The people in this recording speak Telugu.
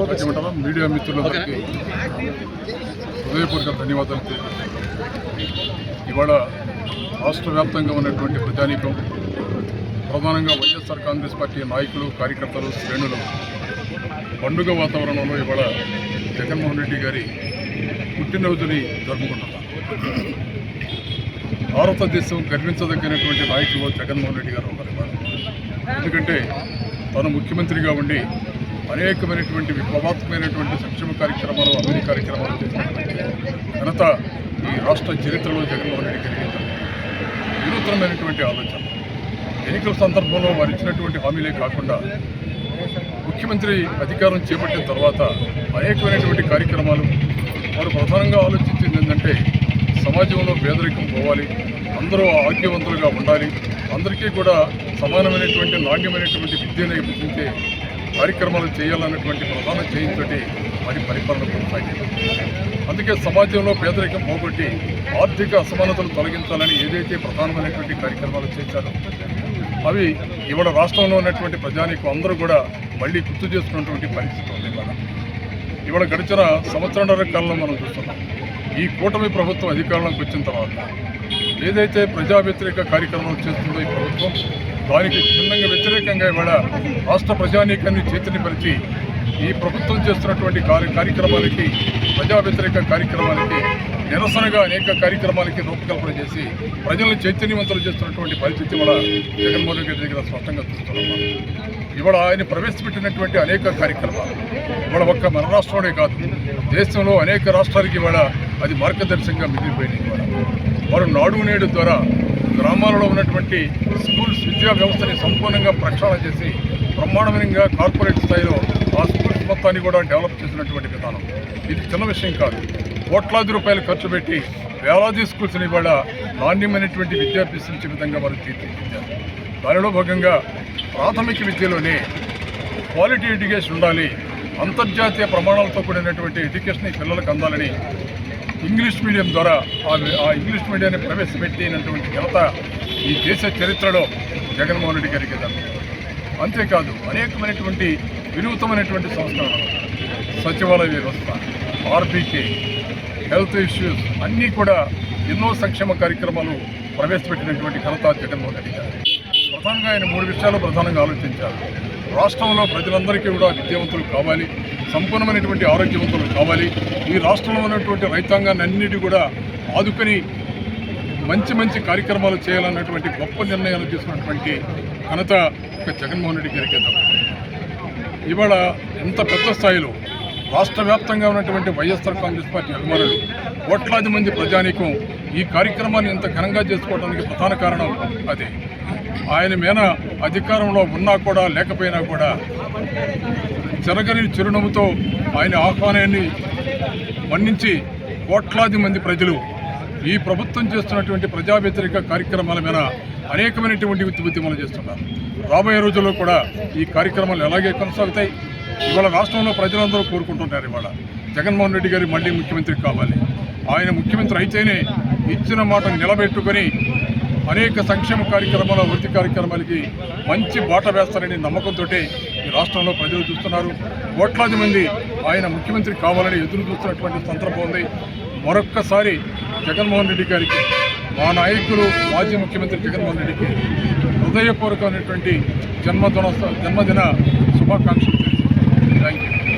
రాజమండ్రి మీడియా మిత్రులందరికీ హృదయపూర్వక ధన్యవాదాలు ఇవాళ రాష్ట్ర వ్యాప్తంగా ఉన్నటువంటి ప్రజానీకం ప్రధానంగా వైఎస్ఆర్ కాంగ్రెస్ పార్టీ నాయకులు కార్యకర్తలు శ్రేణులు పండుగ వాతావరణంలో ఇవాళ జగన్మోహన్ రెడ్డి గారి పుట్టినరోజుని జరుపుకుంటున్నారు భారతదేశం గర్వించదగినటువంటి నాయకులు జగన్మోహన్ రెడ్డి గారు ఉన్నారు. ఎందుకంటే తాను ముఖ్యమంత్రిగా ఉండి అనేకమైనటువంటి విప్లవాత్మకమైనటువంటి సంక్షేమ కార్యక్రమాలు అభివృద్ధి కార్యక్రమాలు చేసినటువంటి ఘనత ఈ రాష్ట్ర చరిత్రలో జగన్మోహన్ రెడ్డి కలిగింది వినూత్నమైనటువంటి ఆలోచన. ఎన్నికల సందర్భంలో వారు ఇచ్చినటువంటి హామీలే కాకుండా ముఖ్యమంత్రి అధికారం చేపట్టిన తర్వాత అనేకమైనటువంటి కార్యక్రమాలు వారు ప్రధానంగా ఆలోచించింది ఏంటంటే సమాజంలో పేదరికం పోవాలి అందరూ ఆరోగ్యవంతులుగా ఉండాలి అందరికీ కూడా సమానమైనటువంటి నాణ్యమైనటువంటి విద్యను విధించే కార్యక్రమాలు చేయాలన్నటువంటి ప్రధాన చేయించటి మరి పరిపాలన కొనసాగింది. అందుకే సమాజంలో పేదరికం పోగొట్టి ఆర్థిక అసమానతలు తొలగించాలని ఏదైతే ప్రధానమైనటువంటి కార్యక్రమాలు చేశారో అవి ఇవాళ రాష్ట్రంలో ఉన్నటువంటి ప్రజానికి అందరూ కూడా మళ్ళీ గుర్తు చేసుకున్నటువంటి పరిస్థితి ఉంది. ఇవాళ ఇవాళ గడిచిన సంవత్సరాల కాలంలో మనం చూస్తున్నాం. ఈ కూటమి ప్రభుత్వం అధికారంలోకి వచ్చిన తర్వాత ఏదైతే ప్రజా వ్యతిరేక కార్యక్రమాలు చేస్తుందో ఈ ప్రభుత్వం దానికి భిన్నంగా వ్యతిరేకంగా ఇవాళ రాష్ట్ర ప్రజానీకాన్ని చైతన్యపరిచి ఈ ప్రభుత్వం చేస్తున్నటువంటి కార్య కార్యక్రమాలకి ప్రజా వ్యతిరేక కార్యక్రమాలకి నిరసనగా అనేక కార్యక్రమాలకి రూపకల్పన చేసి ప్రజలను చైతన్యవంతులు చేస్తున్నటువంటి పరిస్థితి కూడా జగన్మోహన్ రెడ్డి దగ్గర స్పష్టంగా చూస్తున్నాం ఇవాళ ఆయన ప్రవేశపెట్టినటువంటి అనేక కార్యక్రమాలు ఇవాళ ఒక్క మన రాష్ట్రంలోనే కాదు దేశంలో అనేక రాష్ట్రాలకి ఇవాళ అది మార్గదర్శకంగా మిగిలిపోయినాయి ద్వారా వారు నాడు నేడు ద్వారా గ్రామాలలో ఉన్నటువంటి స్కూల్స్ విద్యా వ్యవస్థని సంపూర్ణంగా ప్రక్షాళన చేసి బ్రహ్మాండమైన కార్పొరేట్ స్థాయిలో ఆ స్కూల్స్ మొత్తాన్ని కూడా డెవలప్ చేసినటువంటి విధానం. ఇది చిన్న విషయం కాదు. కోట్లాది రూపాయలు ఖర్చు పెట్టి వేలాది స్కూల్స్ని కూడా నాణ్యమైనటువంటి విద్యాభ్యసించే విధంగా వారు తీర్చిదిద్దారు. దానిలో భాగంగా ప్రాథమిక విద్యలోనే క్వాలిటీ ఎడ్యుకేషన్ ఉండాలి అంతర్జాతీయ ప్రమాణాలతో కూడినటువంటి ఎడ్యుకేషన్ ఈ పిల్లలకు అందాలని ఇంగ్లీష్ మీడియం ద్వారా ఆ ఇంగ్లీష్ మీడియాన్ని ప్రవేశపెట్టినటువంటి ఘనత ఈ దేశ చరిత్రలో జగన్మోహన్ రెడ్డి గారికి అంతేకాదు అనేకమైనటువంటి వినూతమైనటువంటి సంస్థలు సచివాలయ వ్యవస్థ ఆర్బీకే హెల్త్ ఇష్యూస్ అన్నీ కూడా ఎన్నో సంక్షేమ కార్యక్రమాలు ప్రవేశపెట్టినటువంటి ఘనత జగన్మోహన్ రెడ్డి గారు. ప్రధానంగా ఆయన మూడు విషయాలు ప్రధానంగా ఆలోచించారు. రాష్ట్రంలో ప్రజలందరికీ కూడా విద్యావంతులు కావాలి. సంపూర్ణమైనటువంటి ఆరోగ్యవంతులు కావాలి. ఈ రాష్ట్రంలో ఉన్నటువంటి రైతాంగాన్ని అన్నిటి కూడా ఆదుకొని మంచి మంచి కార్యక్రమాలు చేయాలన్నటువంటి గొప్ప నిర్ణయాలు తీసుకున్నటువంటి ఘనత ఒక జగన్మోహన్ రెడ్డి గారికి ఇవాళ ఎంత పెద్ద స్థాయిలో రాష్ట్ర వ్యాప్తంగా ఉన్నటువంటి వైఎస్ఆర్ కాంగ్రెస్ పార్టీ అభిమానులు కోట్లాది మంది ప్రజానీకం ఈ కార్యక్రమాన్ని ఇంత ఘనంగా చేసుకోవడానికి ప్రధాన కారణం అదే. ఆయన మీద అధికారంలో ఉన్నా కూడా లేకపోయినా కూడా చెరగని చిరునవ్వుతో ఆయన ఆహ్వానాన్ని మన్నించి కోట్లాది మంది ప్రజలు ఈ ప్రభుత్వం చేస్తున్నటువంటి ప్రజా వ్యతిరేక కార్యక్రమాల మీద అనేకమైనటువంటి ఉద్య- ఉద్యమాలు చేస్తున్నారు. రాబోయే రోజుల్లో కూడా ఈ కార్యక్రమాలు ఎలాగే కొనసాగుతాయి? ఇవాళ రాష్ట్రంలో ప్రజలందరూ కోరుకుంటున్నారు ఇవాళ. జగన్మోహన్ రెడ్డి గారి మళ్ళీ ముఖ్యమంత్రి కావాలి. ఆయన ముఖ్యమంత్రి అయితేనే ఇచ్చిన మాట నిలబెట్టుకొని అనేక సంక్షేమ కార్యక్రమాల వృత్తి కార్యక్రమాలకి మంచి బాట వేస్తారని నమ్మకంతో ఈ రాష్ట్రంలో ప్రజలు చూస్తున్నారు. కోట్లాది మంది ఆయన ముఖ్యమంత్రి కావాలని ఎదురు చూస్తున్నటువంటి సందర్భం ఉంది. మరొక్కసారి జగన్మోహన్ రెడ్డి గారికి మా నాయకులు మాజీ ముఖ్యమంత్రి జగన్మోహన్ రెడ్డికి హృదయపూర్వకమైనటువంటి జన్మదిన జన్మదిన శుభాకాంక్షలు యూ